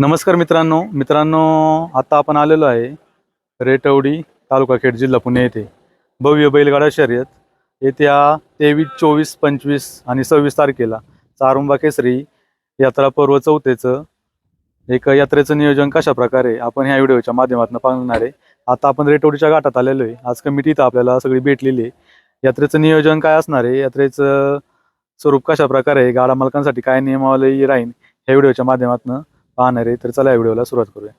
नमस्कार मित्रांनो. मित्रांनो आता आपण आलेलो आहे रेटवडी तालुका खेड जिल्हा पुणे येथे. भव्य बैलगाडा शर्यत. येत्या तेवीस चोवीस पंचवीस आणि सव्वीस तारखेला चारुंबा केसरी यात्रा पर्व चौथेचं एक यात्रेचं नियोजन कशा प्रकारे आपण ह्या व्हिडिओच्या माध्यमातून पाहणार आहे. आता आपण रेटवडीच्या गाठात आलेलो आहे. आज कमिटी इथं आपल्याला सगळी भेटलेली आहे. यात्रेचं नियोजन काय असणार आहे? यात्रेचं स्वरूप कशा प्रकारे गाडा मालकांसाठी काय नियमावली राहील? ह्या व्हिडिओच्या माध्यमातून पाहणार आहे. तर चला या व्हिडिओला सुरुवात करूया.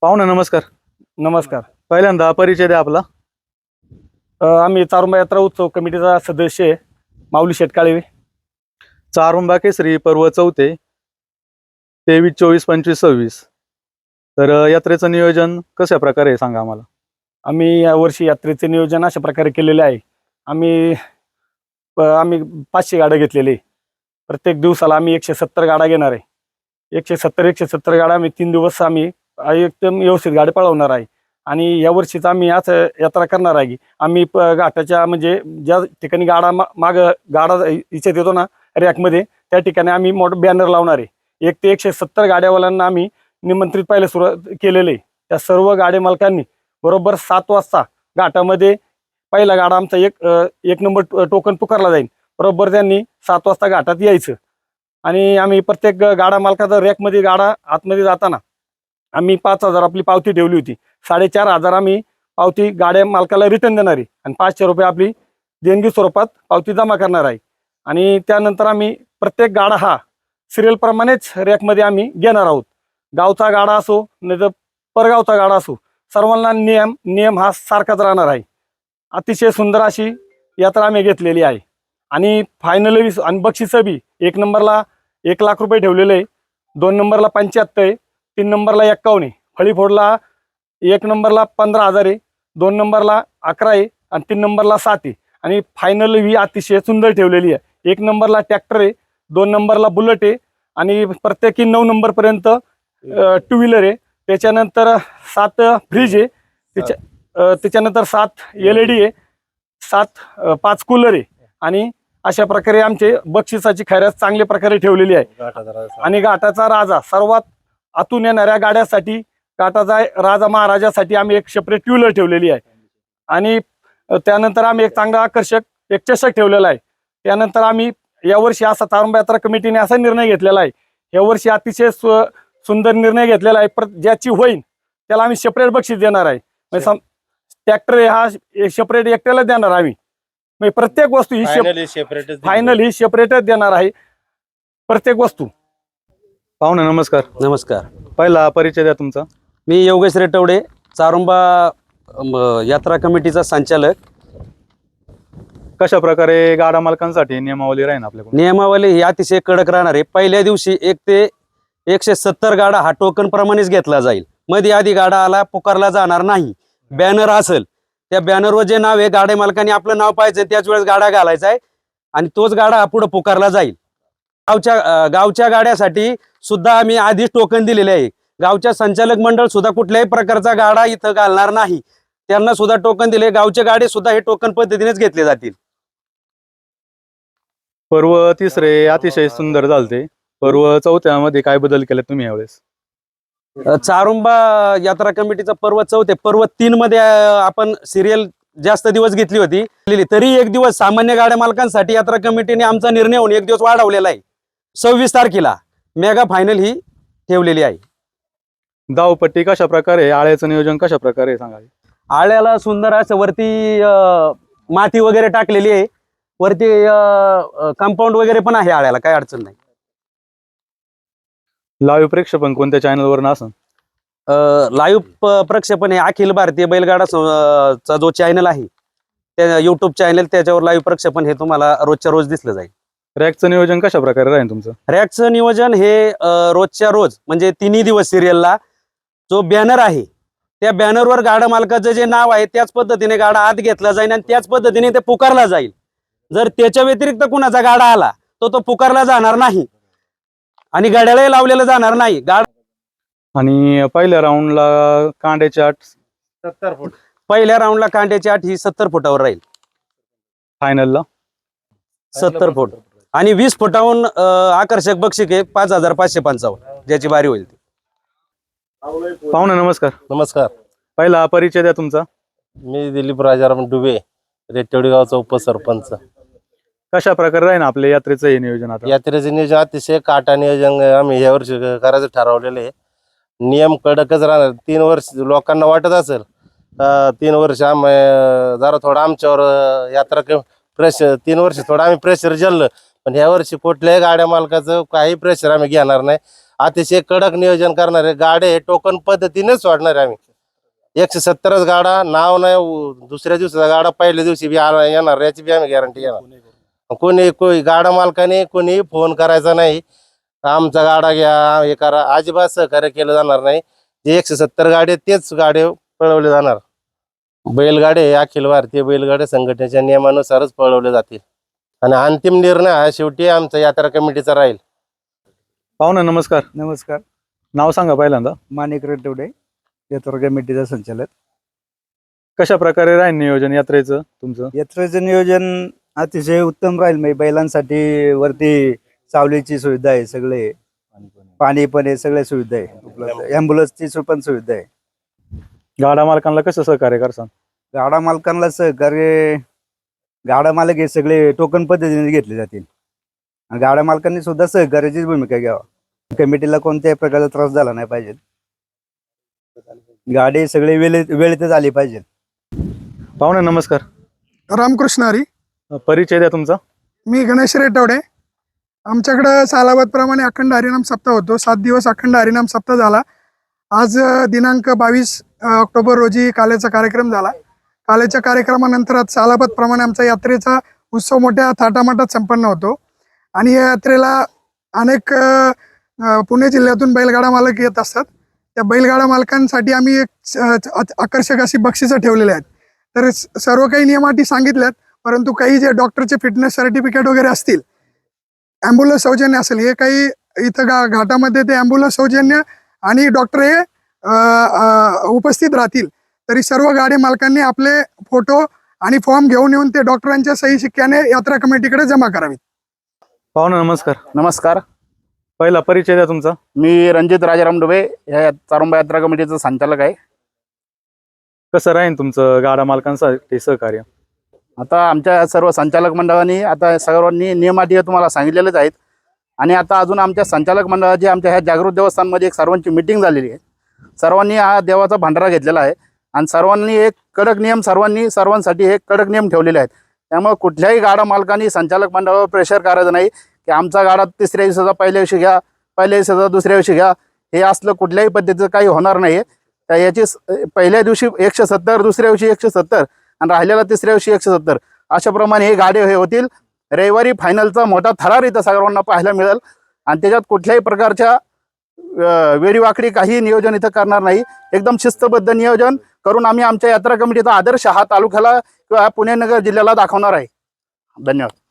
पाहुणा नमस्कार. नमस्कार. पहिल्यांदा परिचय द्या आपला. अ, आम्ही चारुंबा यात्रा उत्सव कमिटीचा सदस्य आहे माऊली शेटकाळे चारुंबा केसरी पर्व चौथे तेवीस चोवीस पंचवीस सव्वीस. तर अं, यात्रेचं नियोजन कशा प्रकारे आहे सांगा आम्हाला. आम्ही यावर्षी यात्रेचे नियोजन अशा प्रकारे केलेले आहे. आम्ही अ, आम्ही पाचशे गाड्या घेतलेले. आहे. प्रत्येक दिवसाला आम्ही एकशे सत्तर गाड्या घेणार आहे. एकशे सत्तर एकशे सत्तर गाड्या आम्ही तीन दिवस आम्ही एकदम व्यवस्थित गाडी पळवणार आहे. आणि यावर्षीच आम्ही असं यात्रा करणार आहे की आम्ही प- घाटाच्या म्हणजे ज्या ठिकाणी गाडा मा माग गाडा इच्छित येतो ना रॅकमध्ये त्या ठिकाणी आम्ही मोठं बॅनर लावणार आहे. एक ते एकशे सत्तर गाड्यावाल्यांना आम्ही निमंत्रित पाहिलं सुरुवात केलेलं आहे. त्या सर्व गाडी मालकांनी बरोबर सात वाजता घाटामध्ये पहिला गाडा आमचा एक एक नंबर टो- टोकन पुकारला जाईल. बरोबर त्यांनी सात वाजता घाटात यायचं. आणि आम्ही प्रत्येक गाडा मालकाचा रॅकमध्ये गाडा आतमध्ये जाताना आम्ही पाच हजार आपली पावती ठेवली होती. साडेचार हजार आम्ही पावती गाड्या मालकाला रिटर्न देणार आहे. आणि पाचशे रुपये आपली देणगी स्वरूपात पावती जमा करणार आहे. आणि त्यानंतर आम्ही प्रत्येक गाडा हा सिरियलप्रमाणेच रॅकमध्ये आम्ही घेणार आहोत. गावचा गाडा असो नाही तर परगावचा गाडा असो सर्वांना नियम नियम हा सारखाच राहणार आहे. अतिशय सुंदर अशी यात्रा आम्ही घेतलेली आहे. आणि फायनली आणि बक्षिसं बी एक नंबरला एक लाख रुपये ठेवलेले आहे. दोन नंबरला पंच्याहत्तर आहे. तीन नंबरला एक्कावन्न आहे. फळीफोडला एक नंबरला पंधरा हजार आहे. दोन नंबरला अकरा आहे आणि तीन नंबरला सात आहे. आणि फायनल ही अतिशय सुंदर ठेवलेली आहे. एक नंबरला ट्रॅक्टर आहे दोन नंबरला बुलेट आहे आणि प्रत्येकी नऊ नंबरपर्यंत टू व्हीलर आहे. त्याच्यानंतर सात फ्रीज आहे. त्याच्या त्याच्यानंतर सात एल ई डी आहे. सात पाच कूलर आहे. आणि अशा प्रकारे आमचे बक्षिसाची खैरात चांगल्या प्रकारे ठेवलेली आहे. आणि घाटाचा राजा सर्वात आतून येणाऱ्या गाड्यासाठी घाटाचा राजा महाराजासाठी आम्ही एक सेपरेट टू व्हीलर ठेवलेली आहे. आणि त्यानंतर आम्ही एक चांगला आकर्षक एक चषक ठेवलेला आहे. त्यानंतर आम्ही यावर्षी असा तारुंबा यात्रा कमिटीने असा निर्णय घेतलेला आहे. यावर्षी अतिशय सु- सुंदर निर्णय घेतलेला आहे. पर ज्याची होईल त्याला आम्ही सेपरेट बक्षीस देणार आहे. म्हणजे ट्रॅक्टर हा सेपरेट एकट्याला देणार आम्ही. म्हणजे प्रत्येक वस्तू ही सेपरेट फायनल ही सेपरेटच देणार आहे. प्रत्येक वस्तू. पाहुणे नमस्कार. नमस्कार. पहिला परिचय द्या तुमचा. मी योगेश रेटवडे चारुंबा यात्रा कमिटीचा संचालक. कशा प्रकारे गाडा मालकांसाठी नियमावली राहील आपल्याकडून? नियमावली ही अतिशय कडक राहणार आहे. पहिल्या दिवशी एक ते एकशे सत्तर गाडा हा टोकन प्रमाणेच घेतला जाईल. मध्ये आधी गाडा आला पुकारला जाणार नाही. बॅनर असेल. त्या बॅनरवर जे नाव आहे गाड्या मालकाने आपलं नाव पाहायचं त्याच वेळेस गाडा घालायचा आहे आणि तोच गाडा हा पुढे पुकारला जाईल. गावच्या गावच्या गाड्यासाठी सुद्धा आम्ही आधीच टोकन दिलेले आहे. गावच्या संचालक मंडळ सुद्धा कुठल्याही प्रकारचा गाडा इथं घालणार नाही. त्यांना सुद्धा टोकन दिले. गावचे गाडे सुद्धा हे टोकन पद्धतीनेच घेतले जातील. पर्व तिसरे अतिशय सुंदर झालते. पर्व चौथ्यामध्ये काय बदल केले तुम्ही यावेळेस? चारुंबा यात्रा कमिटीचा पर्व चौथे पर्व तीन मध्ये आपण सिरियल जास्त दिवस घेतली होती. तरी एक दिवस सामान्य गाड्या मालकांसाठी यात्रा कमिटीने आमचा निर्णय होऊन एक दिवस वाढवलेला आहे. सव्वीस तारखेला मेगा फायनल ही ठेवलेली आहे. धावपट्टी कशा प्रकारे आळ्याचं नियोजन कशा प्रकारे सांगा. आळ्याला सुंदर असं वरती अ, माती वगैरे टाकलेली आहे. वरती कंपाऊंड वगैरे पण आहे आळ्याला काही अडचण नाही. लाईव्ह प्रेक्षेपण कोणत्या चॅनलवर असन लाईव्ह प्रक्षेपण हे अखिल भारतीय बैलगाडा सं- अ, चा जो चॅनल आहे त्या युट्यूब चॅनल त्याच्यावर लाईव्ह प्रक्षेपण हे तुम्हाला रोजच्या रोज दिसलं जाईल. रॅकचं नियोजन कशा प्रकारे राहील तुमचं? रॅकचं नियोजन हे अ, रोजच्या रोज म्हणजे तिन्ही दिवस सिरियलला जो बॅनर आहे त्या बॅनरवर गाडा मालकाचं जे नाव आहे त्याच पद्धतीने गाडा आत घेतला जाईल आणि त्याच पद्धतीने ते पुकारला जाईल. जर त्याच्या व्यतिरिक्त कुणाचा गाडा आला तो तो पुकारला जाणार नाही. आणि गाड्यालाही लावलेला जाणार नाही. गाडा आणि पहिल्या राऊंडला कांड्याची आठ सत्तर फूट. पहिल्या राऊंडला कांड्याची आठ ही सत्तर फुटावर राहील. फायनलला सत्तर फूट. आणि वीस फुटाहून आकर्षक बक्षीक आहे पाच हजार पाचशे पंचावन्न ज्याची बारी होईल ती. पाहुणे नमस्कार. नमस्कार. पहिला परिचय द्या तुमचा. मी दिलीप राजाराम डुबे रेटेवडी गावचा उपसरपंच. कशा प्रकारे राहील आपल्या यात्रेचं हे नियोजन आता? यात्रेचे नियोजन अतिशय काटा नियोजन आम्ही या वर्षी करायचं ठरवलेलं आहे. नियम कडकच राहणार. तीन वर्ष लोकांना वाटत असेल तीन वर्ष आम्ही जरा थोडं आमच्यावर यात्रा प्रेशर तीन वर्ष थोडं आम्ही प्रेशर झेललं पण ह्या वर्षी कुठल्याही गाड्या मालकाचं काही प्रेशर आम्ही घेणार नाही. अतिशय कडक नियोजन करणार आहे. गाड्या हे टोकन पद्धतीनेच सोडणार आहे आम्ही. एकशे सत्तरच गाडा नाव नाही दुसऱ्या दिवसाचा गाडा पहिल्या दिवशी बी आला येणार याची बी आम्ही गॅरंटी घेणार. कोणी कोणी गाडा मालकाने कोणी फोन करायचा नाही. आमचा गाडा घ्या हे करा. अजिबात सहकार्य केलं जाणार नाही. जे एकशे सत्तर गाडी तेच गाडे पळवले जाणार. बैलगाडे अखिल भारतीय बैलगाडे संघटनेच्या नियमानुसारच पळवले जातील. आणि अंतिम निर्णय हा शेवटी आमचा यात्रा कमिटीचा राहील. पाहुणे नमस्कार. नमस्कार. नाव सांगा पहिल्यांदा. माणिक रेड्डवडे यात्रा कमिटीचा संचालक. कशा प्रकारे राहील नियोजन यात्रेचं तुमचं? यात्रेचं नियोजन अतिशय उत्तम राहील. म्हणजे बैलांसाठी वरती सावलीची सुविधा आहे सगळे. पाणी पण आहे सगळ्या सुविधा आहे. उपलब्ध ॲम्ब्युलन्सची सु- पण सुविधा आहे. गाडा मालकांना कसं सहकार्य करसान? गाडा मालकांना सहकार्य गाडा मालक हे सगळे टोकन पद्धतीने घेतले जातील. आणि गाडा मालकांनी सुद्धा सहकार्याचीच भूमिका घ्यावा. कमिटीला कोणत्याही प्रकारचा त्रास झाला नाही पाहिजे. गाडी सगळे वेळेत वेळेतच आली पाहिजे. पाहुणे नमस्कार. रामकृष्ण हरी. परिचय द्या तुमचा. मी गणेश रेटवडे. आमच्याकडं सालावतप्रमाणे अखंड हरिनाम सप्ताह होतो. सात दिवस अखंड हरिनाम सप्ताह झाला. आज दिनांक बावीस ऑक्टोबर रोजी कालेचा कार्यक्रम झाला. कालेच्या कार्यक्रमानंतर आज सालापतप्रमाणे आमचा यात्रेचा उत्सव मोठ्या थाटामाटात संपन्न होतो. आणि या यात्रेला अनेक पुणे जिल्ह्यातून बैलगाडा मालक येत असतात. त्या बैलगाडा मालकांसाठी आम्ही एक अ, आकर्षक अशी बक्षिसं ठेवलेली आहेत. तर स- सर्व काही नियमाटी सांगितल्यात परंतु काही जे डॉक्टरचे फिटनेस सर्टिफिकेट वगैरे असतील ॲम्ब्युलन्स सौजन्य असेल हे काही इथं गा घाटामध्ये ते ॲम्ब्युलन्स सौजन्य आणि डॉक्टर हे उपस्थित राहतील. तरी सर्व गाडी मालकांनी आपले फोटो आणि फॉर्म घेऊन येऊन ते डॉक्टरांच्या सही शिक्क्याने यात्रा कमिटीकडे जमा करावीत पाहुणे नमस्कार. नमस्कार. पहिला परिचय द्या तुमचा. मी रणजित राजाराम डुबे या चारुंबा यात्रा कमिटीचा संचालक आहे. कसं राहील तुमचं गाडा मालकांसाठी सहकार्य? आता आमच्या सर्व संचालक मंडळांनी आता सर्वांनी नियमाटी तुम्हाला सांगितलेलेच आहेत. आणि आता अजून आमच्या संचालक मंडळाची आमच्या ह्या जागृत देवस्थानमध्ये एक सर्वांची मिटिंग झालेली आहे. सर्वांनी हा देवाचा भंडारा घेतलेला आहे. आणि सर्वांनी एक कडक नियम सर्वांनी सर्वांसाठी एक कडक नियम ठेवलेले आहेत. त्यामुळे कुठल्याही गाडा मालकांनी संचालक मंडळावर प्रेशर करायचं नाही की आमचा गाडा तिसऱ्या दिवसाचा पहिल्या दिवशी घ्या पहिल्या दिवसाचा दुसऱ्या दिवशी घ्या हे असलं कुठल्याही पद्धतीचं काही होणार नाही तर याची स- पहिल्या दिवशी एकशे सत्तर दुसऱ्या दिवशी एकशे सत्तर आणि राहिलेला तिसऱ्या दिवशी एकशे सत्तर. अशाप्रमाणे हे गाडे हे होतील. रविवारी फायनलचा मोठा थरार इथं सर्वांना पाहायला मिळेल. आणि त्याच्यात कुठल्याही प्रकारच्या वेडीवाकडी काही नियोजन इथं करणार नाही. एकदम शिस्तबद्ध नियोजन. करून आम्ही आमच्या यात्रा कमिटीचा आदर्श हा तालुक्याला किंवा पुणे नगर जिल्ह्याला दाखवणार आहे. धन्यवाद.